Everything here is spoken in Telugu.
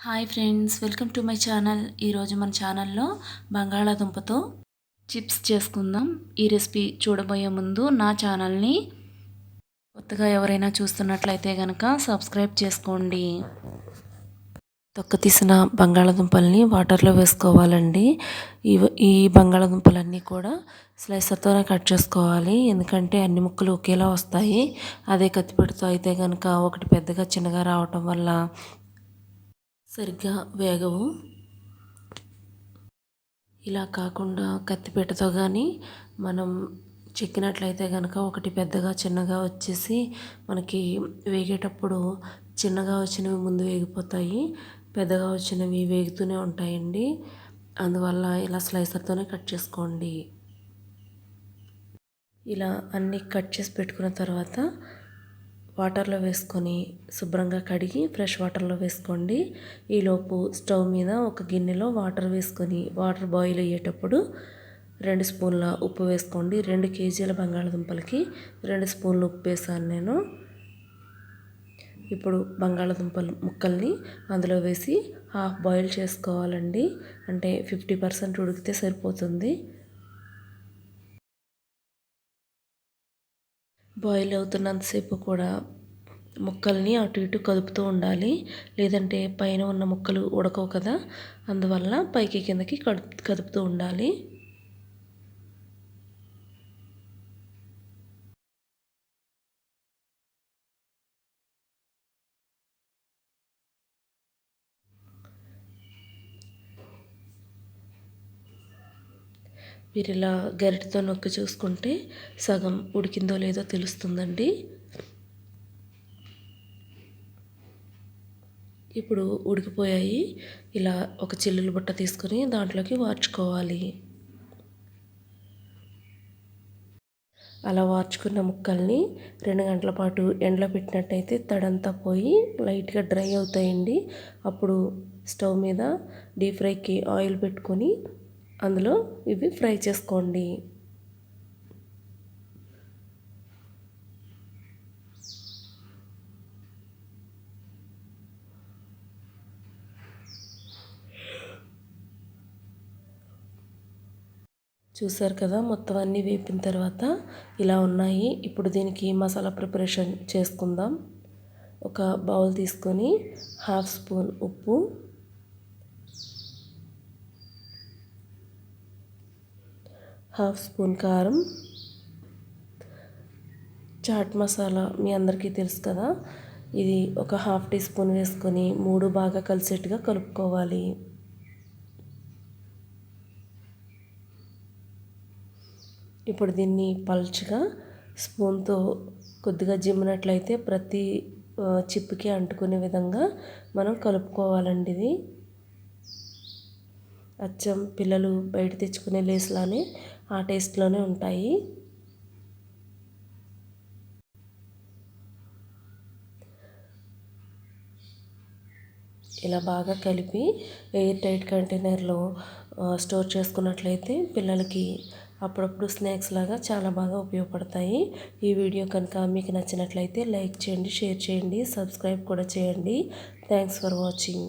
Hi friends welcome to my channel. ఈరోజు మన ఛానల్లో బంగాళాదుంపతో చిప్స్ చేసుకుందాం. ఈ రెసిపీ చూడబోయే ముందు నా ఛానల్ని కొత్తగా ఎవరైనా చూస్తున్నట్లయితే కనుక సబ్స్క్రైబ్ చేసుకోండి. తొక్క తీసిన బంగాళాదుంపల్ని వాటర్లో వేసుకోవాలండి. ఈ ఈ బంగాళాదుంపలన్నీ కూడా స్లైసర్తోనే కట్ చేసుకోవాలి. ఎందుకంటే అన్ని ముక్కలు ఒకేలా వస్తాయి. అదే కత్తిపెడుతూ అయితే కనుక ఒకటి పెద్దగా చిన్నగా రావటం వల్ల సరిగ్గా వేగవు. ఇలా కాకుండా కత్తిపీటతో కానీ మనం చెక్కినట్లయితే కనుక ఒకటి పెద్దగా చిన్నగా వచ్చేసి మనకి వేగేటప్పుడు చిన్నగా వచ్చినవి ముందు వేగిపోతాయి పెద్దగా వచ్చినవి వేగుతూనే ఉంటాయండి. అందువల్ల ఇలా స్లైసర్తోనే కట్ చేసుకోండి. ఇలా అన్నీ కట్ చేసి పెట్టుకున్న తర్వాత వాటర్లో వేసుకొని శుభ్రంగా కడిగి ఫ్రెష్ వాటర్లో వేసుకోండి. ఈలోపు స్టవ్ మీద ఒక గిన్నెలో వాటర్ వేసుకొని వాటర్ బాయిల్ అయ్యేటప్పుడు రెండు స్పూన్ల ఉప్పు వేసుకోండి. రెండు కేజీల బంగాళదుంపలకి రెండు స్పూన్లు ఉప్పు వేసాను నేను. ఇప్పుడు బంగాళదుంపలు ముక్కల్ని అందులో వేసి హాఫ్ బాయిల్ చేసుకోవాలండి. అంటే ఫిఫ్టీ పర్సెంట్ ఉడికితే సరిపోతుంది. బాయిల్ అవుతున్నంతసేపు కూడా ముక్కల్ని అటు ఇటు కదుపుతూ ఉండాలి. లేదంటే పైన ఉన్న ముక్కలు ఉడకవు కదా. అందువల్ల పైకి కిందకి కదుపుతూ ఉండాలి. మీరు ఇలా గరిటతో నొక్కి చూసుకుంటే సగం ఉడికిందో లేదో తెలుస్తుందండి. ఇప్పుడు ఉడికిపోయాయి. ఇలా ఒక చిల్లులు బుట్ట తీసుకొని దాంట్లోకి వార్చుకోవాలి. అలా వార్చుకున్న ముక్కల్ని రెండు గంటల పాటు ఎండలో పెట్టినట్టయితే తడంతా పోయి లైట్గా డ్రై అవుతాయండి. అప్పుడు స్టవ్ మీద డీప్ ఫ్రైకి ఆయిల్ పెట్టుకొని అందులో ఇవి ఫ్రై చేసుకోండి. చూసారు కదా మొత్తం అన్నీ వేపిన తర్వాత ఇలా ఉన్నాయి. ఇప్పుడు దీనికి మసాలా ప్రిపరేషన్ చేసుకుందాం. ఒక బౌల్ తీసుకొని హాఫ్ స్పూన్ ఉప్పు హాఫ్ స్పూన్ కారం. చాట్ మసాలా మీ అందరికీ తెలుసు కదా. ఇది ఒక హాఫ్ టీ స్పూన్ వేసుకొని మూడు బాగా కలిసేట్టుగా కలుపుకోవాలి. ఇప్పుడు దీన్ని పల్చగా స్పూన్తో కొద్దిగా జిమ్మినట్లయితే ప్రతి చిప్పుకి అంటుకునే విధంగా మనం కలుపుకోవాలండి ఇది. అచ్చం పిల్లలు బయట తెచ్చుకునే లేస్లానే ఆ టేస్ట్లోనే ఉంటాయి. ఇలా బాగా కలిపి ఎయిర్ టైట్ కంటైనర్లో స్టోర్ చేసుకున్నట్లయితే పిల్లలకి అప్పుడప్పుడు స్నాక్స్ లాగా చాలా బాగా ఉపయోగపడతాయి. ఈ వీడియో కనుక మీకు నచ్చినట్లయితే లైక్ చేయండి షేర్ చేయండి సబ్స్క్రైబ్ కూడా చేయండి. Thanks for watching.